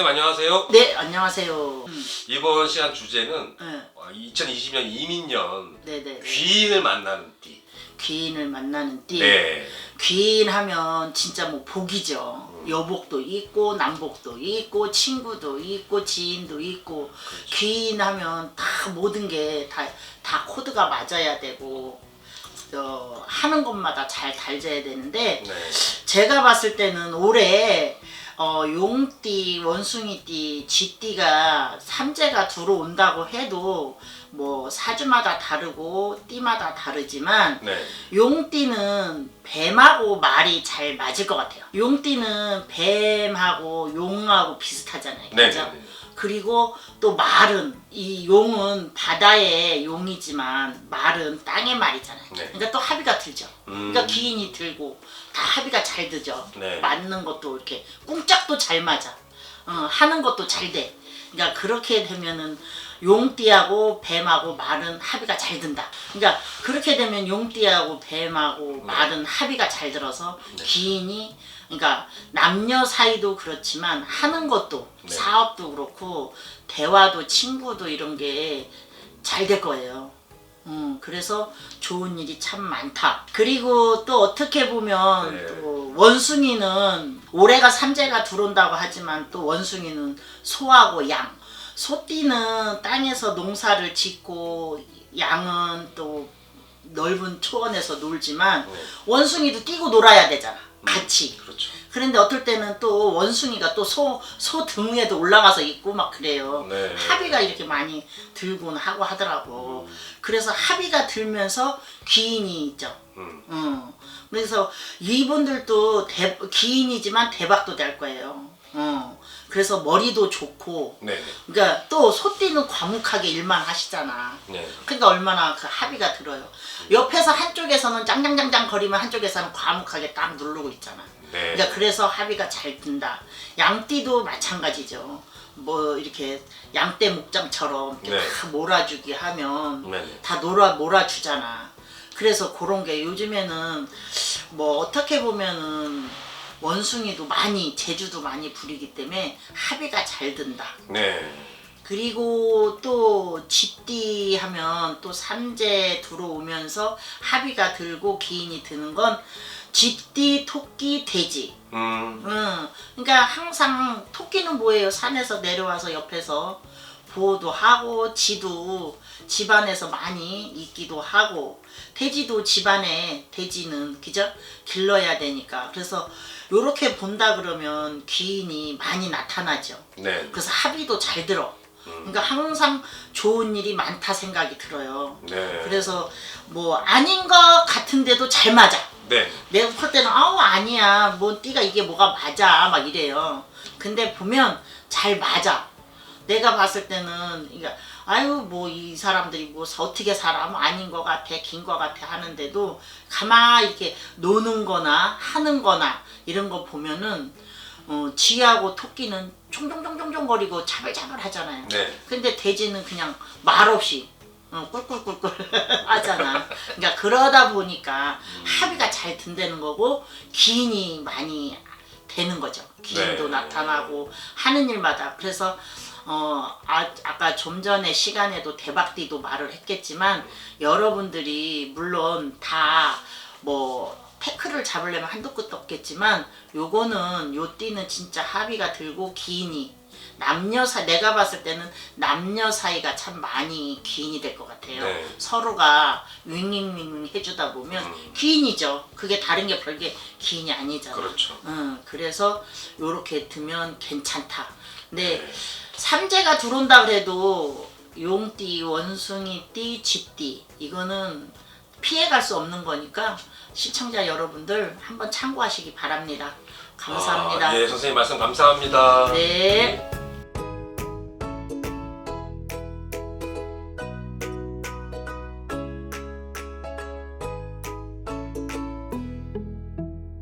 선생님 안녕하세요. 네, 안녕하세요. 음, 이번 시간 주제는 네, 어, 2020년 이민년 네, 네. 귀인을 만나는 띠. 귀인을 만나는 띠. 네. 귀인 하면 진짜 뭐 복이죠. 음. 여복도 있고 남복도 있고 친구도 있고 지인도 있고 그렇죠. 귀인 하면 다 모든 게 다 다 코드가 맞아야 되고 어, 하는 것마다 잘 달져야 되는데 네. 제가 봤을 때는 올해 어, 용띠, 원숭이띠, 쥐띠가 삼재가 들어온다고 해도 뭐 사주마다 다르고 띠마다 다르지만 네. 용띠는 뱀하고 말이 잘 맞을 것 같아요. 용띠는 뱀하고 용하고 비슷하잖아요. 네. 그죠? 네. 그리고 또 말은 이 용은 바다의 용이지만 말은 땅의 말이잖아요. 네. 그러니까 또 합의가 들죠. 음. 그러니까 기인이 들고 다 합의가 잘 되죠. 네. 맞는 것도 이렇게 꿍짝도 잘 맞아. 어, 하는 것도 잘 돼. 그러니까 그렇게 되면은 용띠하고 뱀하고 말은 합의가 잘 든다. 그러니까 그렇게 되면 용띠하고 뱀하고 말은 합의가 잘 들어서 네. 기인이 그러니까 남녀 사이도 그렇지만 하는 것도 네. 사업도 그렇고 대화도 친구도 이런 게 잘 될 거예요. 음, 그래서 좋은 일이 참 많다. 그리고 또 어떻게 보면 네. 또 원숭이는 올해가 삼재가 들어온다고 하지만 또 원숭이는 소하고 양. 소띠는 땅에서 농사를 짓고 양은 또 넓은 초원에서 놀지만 네. 원숭이도 뛰고 놀아야 되잖아. 같이. 그렇죠. 그런데 어떨 때는 또 원숭이가 또 소 소 등에도 올라가서 있고 막 그래요. 네. 합의가 이렇게 많이 들곤 하고 하더라고. 그래서 합의가 들면서 기인이 있죠. 음. 어. 그래서 이분들도 대, 기인이지만 대박도 될 거예요. 어. 그래서 머리도 좋고. 네. 네. 그러니까 또 소띠는 과묵하게 일만 하시잖아. 네. 그러니까 얼마나 그 합의가 들어요. 옆에서 한쪽에서는 짱짱짱짱 거리면 한쪽에서는 과묵하게 딱 누르고 있잖아. 네. 그러니까 그래서 합의가 잘 든다. 양띠도 마찬가지죠. 뭐 이렇게 양떼 목장처럼 이렇게 네. 다 몰아주기 하면 네. 네. 다 놀아 몰아주잖아. 그래서 그런 게 요즘에는 뭐 어떻게 보면은 원숭이도 많이 제주도 많이 부리기 때문에 합의가 잘 든다. 네. 그리고 또 쥐띠 하면 또 삼재 들어오면서 합의가 들고 기인이 드는 건 쥐띠, 토끼, 돼지. 음. 응. 그러니까 항상 토끼는 뭐예요? 산에서 내려와서 옆에서 보호도 하고 지도 집안에서 많이 있기도 하고 돼지도 집안에 돼지는 그죠? 길러야 되니까 그래서 요렇게 본다 그러면 귀인이 많이 나타나죠. 네. 그래서 합의도 잘 들어. 그러니까 항상 좋은 일이 많다 생각이 들어요. 네. 그래서 뭐 아닌 것 같은데도 잘 맞아. 네. 내가 볼 때는 아우 아니야 뭐 띠가 이게 뭐가 맞아 막 이래요 근데 보면 잘 맞아 내가 봤을 때는 그러니까 아유 뭐 이 사람들이 뭐 어떻게 뭐 아닌 것 같아 긴 것 같아 하는데도 가만 이렇게 노는 거나 하는 거나 이런 거 보면은 어, 쥐하고 토끼는 총총총총총 거리고 자글자글 하잖아요 네. 근데 돼지는 그냥 말없이 어, 꿀꿀꿀꿀 하잖아. 그러니까 그러다 보니까 합의가 잘 든다는 거고 기인이 많이 되는 거죠. 기인도 네. 나타나고 하는 일마다 그래서 어 아, 아까 좀 전에 시간에도 대박띠도 말을 했겠지만 여러분들이 물론 다뭐 태클을 잡으려면 한도 끝도 없겠지만 요거는 요 띠는 진짜 합의가 들고 기인이 남녀 사 내가 봤을 때는 남녀 사이가 참 많이 기인이 될 것 같아요. 네. 서로가 윙윙윙 해주다 보면 음. 기인이죠. 그게 다른 게 별게 기인이 아니잖아. 그렇죠. 응, 그래서 요렇게 두면 괜찮다. 근데 네. 삼재가 들어온다 그래도 용띠, 원숭이띠, 쥐띠 이거는 피해갈 수 없는 거니까 시청자 여러분들 한번 참고하시기 바랍니다. 감사합니다. 아, 예, 선생님 말씀 감사합니다. 네.